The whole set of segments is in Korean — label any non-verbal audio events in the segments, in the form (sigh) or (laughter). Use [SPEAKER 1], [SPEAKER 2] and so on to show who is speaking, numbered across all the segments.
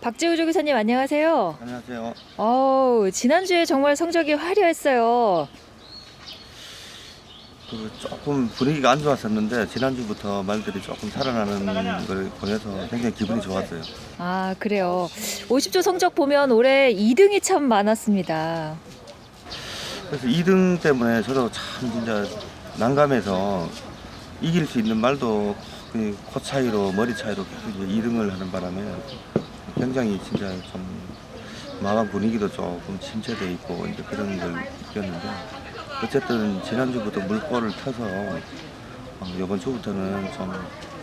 [SPEAKER 1] 박재우 조교사님 안녕하세요.
[SPEAKER 2] 안녕하세요.
[SPEAKER 1] 어우, 지난주에 정말 성적이 화려했어요.
[SPEAKER 2] 그 조금 분위기가 안 좋았었는데 지난주부터 말들이 조금 살아나는 걸 보여서 굉장히 기분이 좋았어요.
[SPEAKER 1] 아, 그래요. 50조 성적 보면 올해 2등이 참 많았습니다.
[SPEAKER 2] 그래서 2등 때문에 저도 참 진짜 난감해서 이길 수 있는 말도 그 코 차이로 머리 차이로 계속 이제 2등을 하는 바람에 굉장히 진짜 좀 마음 분위기도 조금 침체돼 있고 이제 그런 걸 느꼈는데 어쨌든 지난주부터 물꼬를 어, 이번 주부터는 좀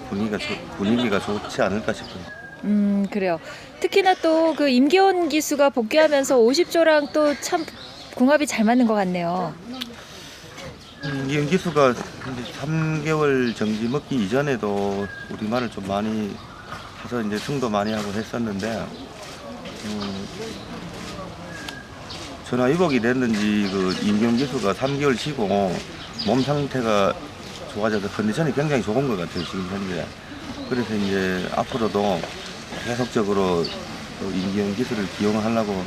[SPEAKER 2] 분위기가 좋- 분위기가 좋지 않을까 싶어요.
[SPEAKER 1] 음, 그래요. 특히나 또 그 임기원 기수가 복귀하면서 50조랑 또 참 궁합이 잘 맞는 것 같네요.
[SPEAKER 2] 음, 이 연기수가 3개월 정지 먹기 이전에도 우리말을 좀 많이 해서 이제 승도 많이 하고 했었는데 음, 전화 위복이 됐는지 그 임경 기수가 3개월 쉬고 몸 상태가 좋아져서 컨디션이 굉장히 좋은 것 같아요 지금 현재 그래서 이제 앞으로도 계속적으로 그 임기영 기수를 기용하려고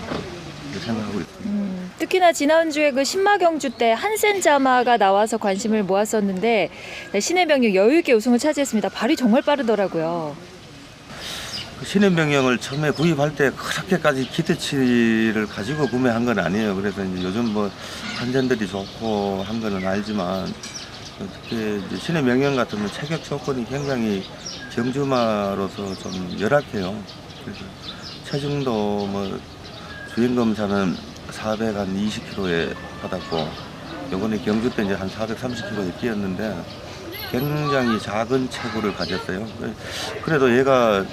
[SPEAKER 2] 생각하고 있습니다.
[SPEAKER 1] 음, 특히나 지난주에 그 신마경주 때 한센 자마가 나와서 관심을 모았었는데 네, 신의 명령 여유 있게 우승을 차지했습니다. 발이 정말 빠르더라고요.
[SPEAKER 2] 그 명령을 처음에 구입할 때 그렇게까지 기대치를 가지고 구매한 건 아니에요. 그래서 이제 요즘 뭐 한전들이 좋고 한 거는 알지만 특히 명령 같으면 체격 조건이 굉장히 경주마로서 좀 열악해요. 그래서 체중도 뭐 주행 검사는 420kg에 받았고 요번에 경주 때 이제 한 430kg에 뛰었는데 굉장히 작은 체구를 가졌어요. 그래- 그래도 얘가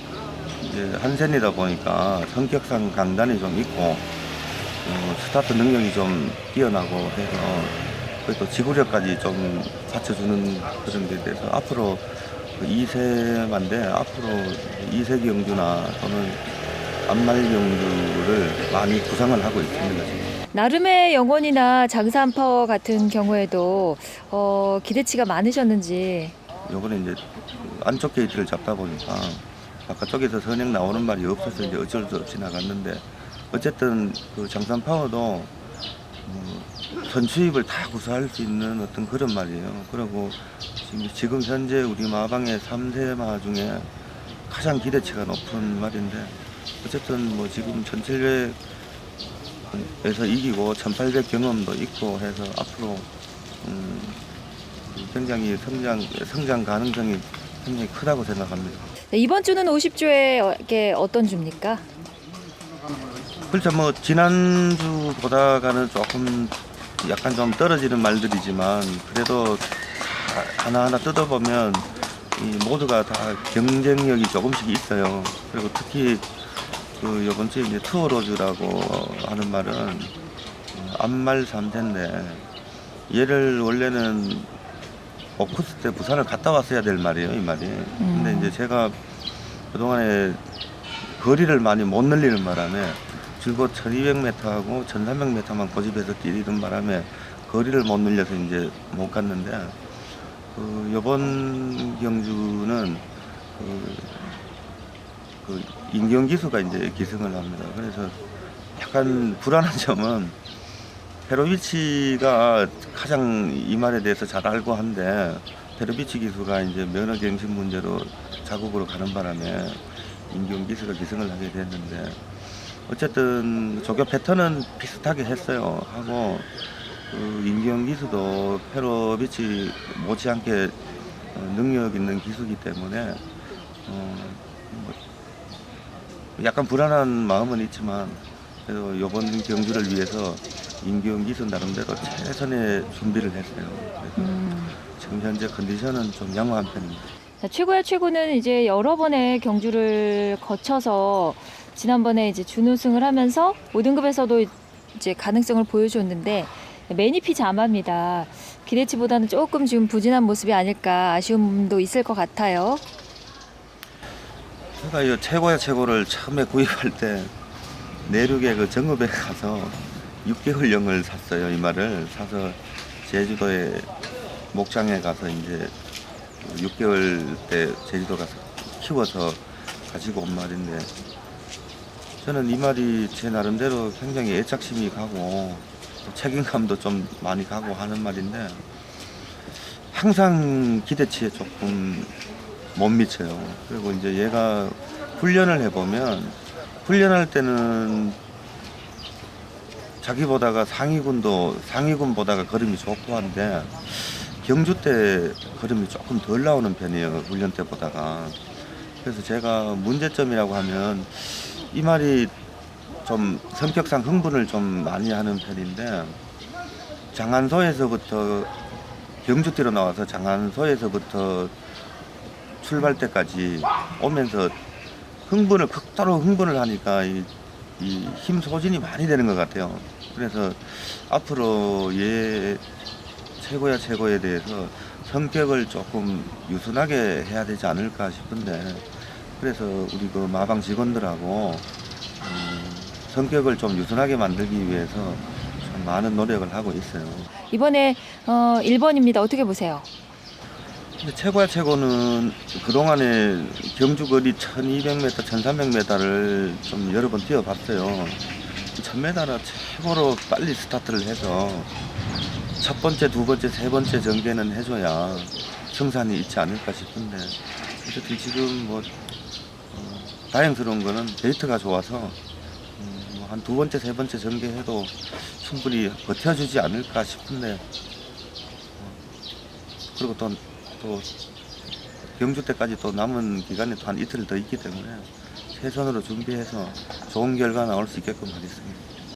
[SPEAKER 2] 이제 한센이다 보니까 성격상 강단이 좀 있고 어, 스타트 능력이 좀 뛰어나고 해서 그또 지구력까지 좀 받쳐주는 그런 데 대해서 앞으로 그 2세만데 앞으로 2세 경주나 또는 안말 경주를 많이 구상을 하고 있습니다. 지금.
[SPEAKER 1] 나름의 영혼이나 장산 파워 같은 경우에도 어, 기대치가 많으셨는지
[SPEAKER 2] 요번에 이제 그 안쪽 게이트를 잡다 보니까 바깥쪽에서 선행 나오는 말이 없어서 이제 어쩔 수 없이 나갔는데 어쨌든 그 장산 파워도 뭐 선추입을 다 구사할 수 있는 어떤 그런 말이에요. 그리고 지금 현재 우리 마방의 3세 마 중에 가장 기대치가 높은 말인데 어쨌든 뭐 지금 1700에서 이기고 1800 경험도 있고 해서 앞으로 음, 굉장히 성장 성장 가능성이 굉장히 크다고 생각합니다.
[SPEAKER 1] 네, 이번 주는 50조에 이게 어떤 주입니까?
[SPEAKER 2] 그렇죠. 뭐 지난주보다가는 조금 약간 좀 떨어지는 말들이지만 그래도 다 하나하나 뜯어보면 이 모두가 다 경쟁력이 조금씩 있어요. 그리고 특히 그 이번 주에 이제 투어로즈라고 하는 말은 어, 암말 삼세인데 얘를 원래는 오쿠스 때 부산을 갔다 왔어야 될 말이에요, 이 말이. 근데 이제 제가 그동안에 거리를 많이 못 늘리는 바람에 줄곧 1200m하고 1300m만 고집해서 뛰는 바람에 거리를 못 늘려서 이제 못 갔는데 그 이번 경주는 그, 그 인경 기수가 이제 기승을 합니다. 그래서 약간 불안한 (laughs) 점은 페로비치가 가장 이 말에 대해서 잘 알고 한데 페로비치 기수가 이제 면허 갱신 문제로 자국으로 가는 바람에 인경 기수가 기승을 하게 됐는데 어쨌든 조교 패턴은 비슷하게 했어요. 하고 그 인경 기수도 페로비치 못지않게 어, 능력 있는 기수기 때문에 어, 뭐 약간 불안한 마음은 있지만 그래도 이번 경주를 위해서 인경 기수 나름대로 최선의 준비를 했어요. 그래서
[SPEAKER 1] 음.
[SPEAKER 2] 지금 현재 컨디션은 좀 양호한 편입니다.
[SPEAKER 1] 자, 최고야 최고는 이제 여러 번의 경주를 거쳐서 지난번에 이제 준우승을 하면서 5등급에서도 이제 가능성을 보여줬는데 매니피 자마입니다. 기대치보다는 조금 지금 부진한 모습이 아닐까 아쉬움도 있을 것 같아요.
[SPEAKER 2] 제가 이 최고의 최고를 처음에 구입할 때 내륙에 그 정읍에 가서 6개월령을 샀어요. 이 말을 사서 제주도에 목장에 가서 이제 6개월 때 제주도 가서 키워서 가지고 온 말인데 저는 이 말이 제 나름대로 굉장히 애착심이 가고 또 책임감도 좀 많이 가고 하는 말인데 항상 기대치에 조금 못 미쳐요. 그리고 이제 얘가 훈련을 해보면 훈련할 때는 자기보다가 상위군도 상위군보다가 걸음이 좋고 한데 경주 때 걸음이 조금 덜 나오는 편이에요 훈련 때보다가 그래서 제가 문제점이라고 하면 이 말이 좀 성격상 흥분을 좀 많이 하는 편인데 장안소에서부터 경주 뛰러 나와서 장안소에서부터 출발 때까지 오면서 흥분을 극도로 흥분을 하니까 이, 이 힘 소진이 많이 되는 것 같아요. 그래서 앞으로 얘 최고야 최고에 대해서 성격을 조금 유순하게 해야 되지 않을까 싶은데 그래서 우리 그 마방 직원들하고 음, 성격을 좀 유순하게 만들기 위해서 좀 많은 노력을 하고 있어요.
[SPEAKER 1] 이번에 어, 1번입니다. 어떻게 보세요?
[SPEAKER 2] 근데 최고야 최고는 그동안에 경주 거리 1200m, 1300m를 좀 여러 번 뛰어봤어요. 1000m라 최고로 빨리 스타트를 해서 첫 번째, 두 번째, 세 번째 전개는 해줘야 승산이 있지 않을까 싶은데 어쨌든 지금 뭐 어, 다행스러운 거는 데이터가 좋아서 음, 뭐한두 번째, 세 번째 전개해도 충분히 버텨주지 않을까 싶은데 어, 그리고 또, 또 경주 때까지 또 남은 기간이 또 한 이틀 더 있기 때문에 최선으로 준비해서 좋은 결과 나올 수 있게끔 하겠습니다.